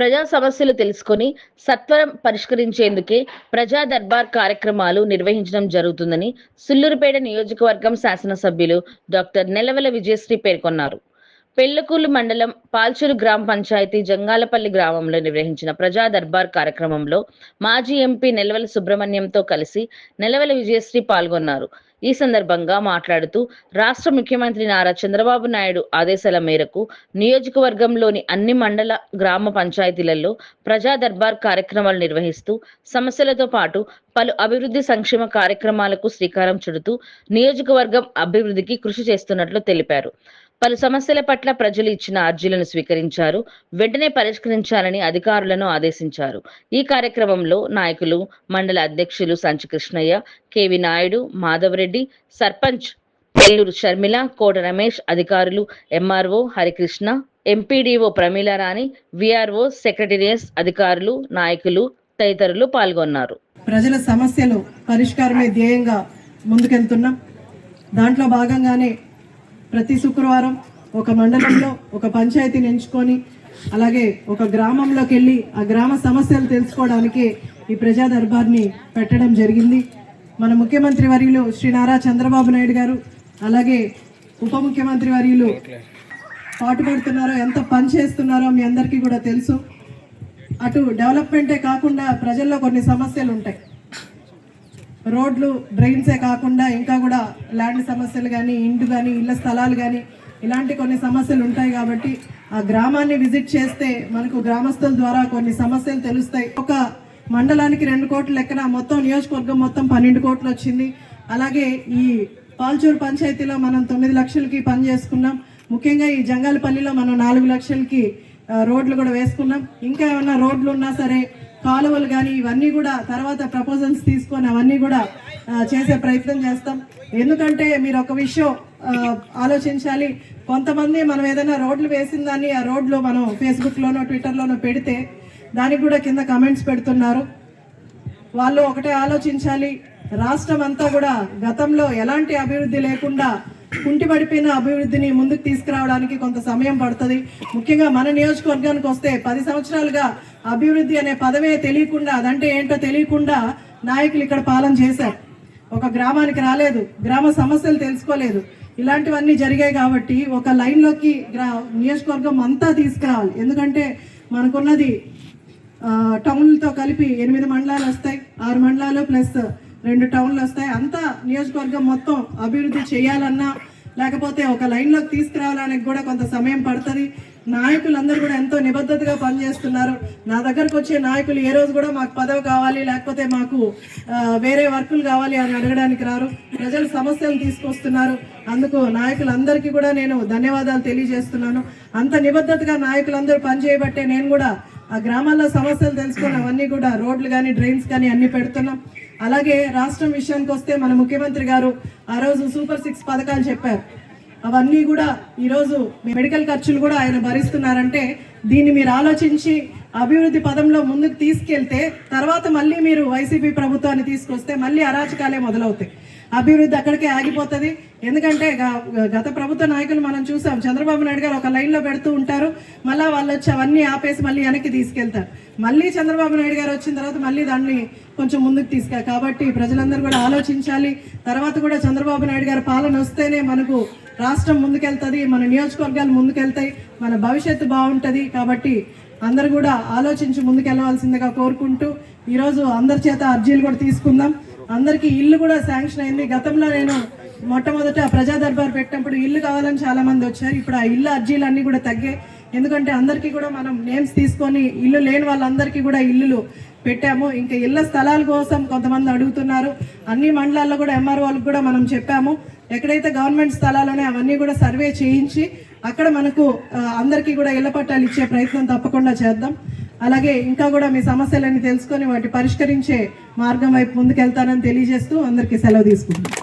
ప్రజా సమస్యలు తెలుసుకొని సత్వరం పరిష్కరించేందుకే ప్రజా దర్బార్ కార్యక్రమాలు నిర్వహించడం జరుగుతుందని సుల్లూరుపేట నియోజకవర్గం శాసనసభ్యులు డాక్టర్ నెలవల విజయశ్రీ పేర్కొన్నారు. పెళ్ళకూలు మండలం పాల్చూరు గ్రామ పంచాయతీ జంగాలపల్లి గ్రామంలో నిర్వహించిన ప్రజా దర్బార్ కార్యక్రమంలో మాజీ ఎంపీ నెలవల సుబ్రహ్మణ్యంతో కలిసి నెలవల విజయశ్రీ పాల్గొన్నారు. ఈ సందర్భంగా మాట్లాడుతూ రాష్ట్ర ముఖ్యమంత్రి నారా చంద్రబాబు నాయుడు ఆదేశాల మేరకు నియోజకవర్గంలోని అన్ని మండల గ్రామ పంచాయతీలలో ప్రజా దర్బార్ కార్యక్రమాలు నిర్వహిస్తూ సమస్యలతో పాటు పలు అభివృద్ధి సంక్షేమ కార్యక్రమాలకు శ్రీకారం చుడుతూ నియోజకవర్గం అభివృద్ధికి కృషి చేస్తున్నట్లు తెలిపారు. పలు సమస్యల పట్ల ప్రజలు ఇచ్చిన అర్జీలను స్వీకరించారు. వెంటనే పరిష్కరించాలని అధికారులను ఆదేశించారు. ఈ కార్యక్రమంలో నాయకులు మండల అధ్యక్షులు సంచి కృష్ణయ్య కేవి నాయుడు మాధవరెడ్డి సర్పంచ్ ఏలూరు షర్మిల కోట రమేష్ అధికారులు MRO Harikrishna MPDO Pramilarani VRO secretaries అధికారులు నాయకులు తదితరులు పాల్గొన్నారు. ప్రజల సమస్యలు పరిష్కారమే ధ్యేయంగా ముందుకెళ్తున్నాం. దాంట్లో భాగంగానే ప్రతి శుక్రవారం ఒక మండలంలో ఒక పంచాయతీని ఎంచుకొని అలాగే ఒక గ్రామంలోకి వెళ్ళి ఆ గ్రామ సమస్యలు తెలుసుకోవడానికి ఈ ప్రజా దర్బార్ని పెట్టడం జరిగింది. మన ముఖ్యమంత్రి వర్యులు శ్రీ నారా చంద్రబాబు నాయుడు గారు అలాగే ఉప ముఖ్యమంత్రి వర్యులు పాటుపడుతున్నారో ఎంత పని చేస్తున్నారో మీ అందరికీ కూడా తెలుసు. అటు డెవలప్మెంటే కాకుండా ప్రజల్లో కొన్ని సమస్యలు ఉంటాయి రోడ్లు డ్రైన్సే కాకుండా ఇంకా కూడా ల్యాండ్ సమస్యలు కానీ ఇండ్లు కానీ ఇళ్ళ స్థలాలు కానీ ఇలాంటి కొన్ని సమస్యలు ఉంటాయి కాబట్టి ఆ గ్రామాన్ని విజిట్ చేస్తే మనకు గ్రామస్తుల ద్వారా కొన్ని సమస్యలు తెలుస్తాయి. ఒక మండలానికి రెండు కోట్ల లెక్కన మొత్తం నియోజకవర్గం మొత్తం పన్నెండు కోట్లు వచ్చింది. అలాగే ఈ పాల్చూరు పంచాయతీలో మనం తొమ్మిది లక్షలకి పని చేసుకున్నాం. ముఖ్యంగా ఈ జంగాలపల్లిలో మనం నాలుగు లక్షలకి రోడ్లు కూడా వేసుకున్నాం. ఇంకా ఏమైనా రోడ్లు ఉన్నా సరే కాలువలు కానీ ఇవన్నీ కూడా తర్వాత ప్రపోజల్స్ తీసుకొని అవన్నీ కూడా చేసే ప్రయత్నం చేస్తాం. ఎందుకంటే మీరు ఒక విషయం ఆలోచించాలి. కొంతమంది మనం ఏదైనా రోడ్లు వేసిన దాన్ని ఆ రోడ్లు మనం ఫేస్బుక్లోనో ట్విట్టర్లోనో పెడితే దానికి కూడా కింద కమెంట్స్ పెడుతున్నారు. వాళ్ళు ఒకటే ఆలోచించాలి. రాష్ట్రం అంతా కూడా గతంలో ఎలాంటి అభివృద్ధి లేకుండా కుంటిపడిపోయిన అభివృద్ధిని ముందుకు తీసుకురావడానికి కొంత సమయం పడుతుంది. ముఖ్యంగా మన నియోజకవర్గానికి వస్తే పది సంవత్సరాలుగా అభివృద్ధి అనే పదవే తెలియకుండా అదంటే ఏంటో తెలియకుండా నాయకులు ఇక్కడ పాలన చేశారు. ఒక గ్రామానికి రాలేదు గ్రామ సమస్యలు తెలుసుకోలేదు. ఇలాంటివన్నీ జరిగాయి కాబట్టి ఒక లైన్లోకి గ్రా నియోజకవర్గం అంతా తీసుకురావాలి. ఎందుకంటే మనకున్నది టౌన్లతో కలిపి ఎనిమిది మండలాలు వస్తాయి. ఆరు మండలాలు ప్లస్ రెండు టౌన్లు వస్తాయి. అంతా నియోజకవర్గం మొత్తం అభివృద్ధి చేయాలన్నా లేకపోతే ఒక లైన్లోకి తీసుకురావడానికి కూడా కొంత సమయం పడుతుంది. నాయకులందరూ కూడా ఎంతో నిబద్ధతగా పనిచేస్తున్నారు. నా దగ్గరకు వచ్చే నాయకులు ఏ రోజు కూడా మాకు పదవి కావాలి లేకపోతే మాకు వేరే వర్కులు కావాలి అని అడగడానికి రారు. ప్రజలు సమస్యలు తీసుకొస్తున్నారు. అందుకు నాయకులందరికీ కూడా నేను ధన్యవాదాలు తెలియజేస్తున్నాను. అంత నిబద్ధతగా నాయకులందరూ పనిచేయబట్టే నేను కూడా ఆ గ్రామాల్లో సమస్యలు తెలుసుకుని అవన్నీ కూడా రోడ్లు కానీ డ్రైన్స్ కానీ అన్నీ పెడుతున్నాం. అలాగే రాష్ట్రం విషయానికి వస్తే మన ముఖ్యమంత్రి గారు ఆ రోజు సూపర్ సిక్స్ పథకాలు చెప్పారు. అవన్నీ కూడా ఈరోజు మెడికల్ ఖర్చులు కూడా ఆయన భరిస్తున్నారంటే దీన్ని మీరు ఆలోచించి అభివృద్ధి పదంలో ముందుకు తీసుకెళ్తే తర్వాత మళ్ళీ మీరు వైసీపీ ప్రభుత్వాన్ని తీసుకొస్తే మళ్ళీ అరాచకాలే మొదలవుతాయి. అభివృద్ధి అక్కడికే ఆగిపోతుంది. ఎందుకంటే గ- గత ప్రభుత్వ నాయకులు మనం చూసాం చంద్రబాబు నాయుడు గారు ఒక లైన్లో పెడుతూ ఉంటారు. మళ్ళీ వాళ్ళు వచ్చి అవన్నీ ఆపేసి మళ్ళీ వెనక్కి తీసుకెళ్తారు. మళ్ళీ చంద్రబాబు నాయుడు గారు వచ్చిన తర్వాత మళ్ళీ దాన్ని కొంచెం ముందుకు తీసుకెళ్ళి కాబట్టి ప్రజలందరూ కూడా ఆలోచించాలి. తర్వాత కూడా చంద్రబాబు నాయుడు గారి పాలన వస్తేనే మనకు రాష్ట్రం ముందుకెళ్తుంది మన నియోజకవర్గాలు ముందుకెళ్తాయి మన భవిష్యత్తు బాగుంటుంది కాబట్టి అందరు కూడా ఆలోచించి ముందుకెళ్ళవలసిందిగా కోరుకుంటూ ఈరోజు అందరి చేత అర్జీలు కూడా తీసుకుందాం. అందరికీ ఇల్లు కూడా శాంక్షన్ అయింది. గతంలో నేను మొట్టమొదట ప్రజా దర్బార్ పెట్టినప్పుడు ఇల్లు కావాలని చాలా మంది వచ్చారు. ఇప్పుడు ఆ ఇల్లు అర్జీలు అన్నీ కూడా తగ్గాయి. ఎందుకంటే అందరికీ కూడా మనం నేమ్స్ తీసుకొని ఇల్లు లేని వాళ్ళందరికీ కూడా ఇల్లులు పెట్టాము. ఇంకా ఇళ్ళ స్థలాల కోసం కొంతమంది అడుగుతున్నారు. అన్ని మండలాల్లో కూడా ఎంఆర్ఓలకు కూడా మనం చెప్పాము. ఎక్కడైతే గవర్నమెంట్ స్థలాలునే అవన్నీ కూడా సర్వే చేయించి అక్కడ మనకు అందరికీ కూడా ఇళ్ళ పట్టాలు ఇచ్చే ప్రయత్నం తప్పకుండా చేద్దాం. అలాగే ఇంకా కూడా మీ సమస్యలన్నీ తెలుసుకొని వాటి పరిష్కరించే మార్గం వైపు ముందుకెళ్తానని తెలియజేస్తూ అందరికీ సెలవు తీసుకుంటాం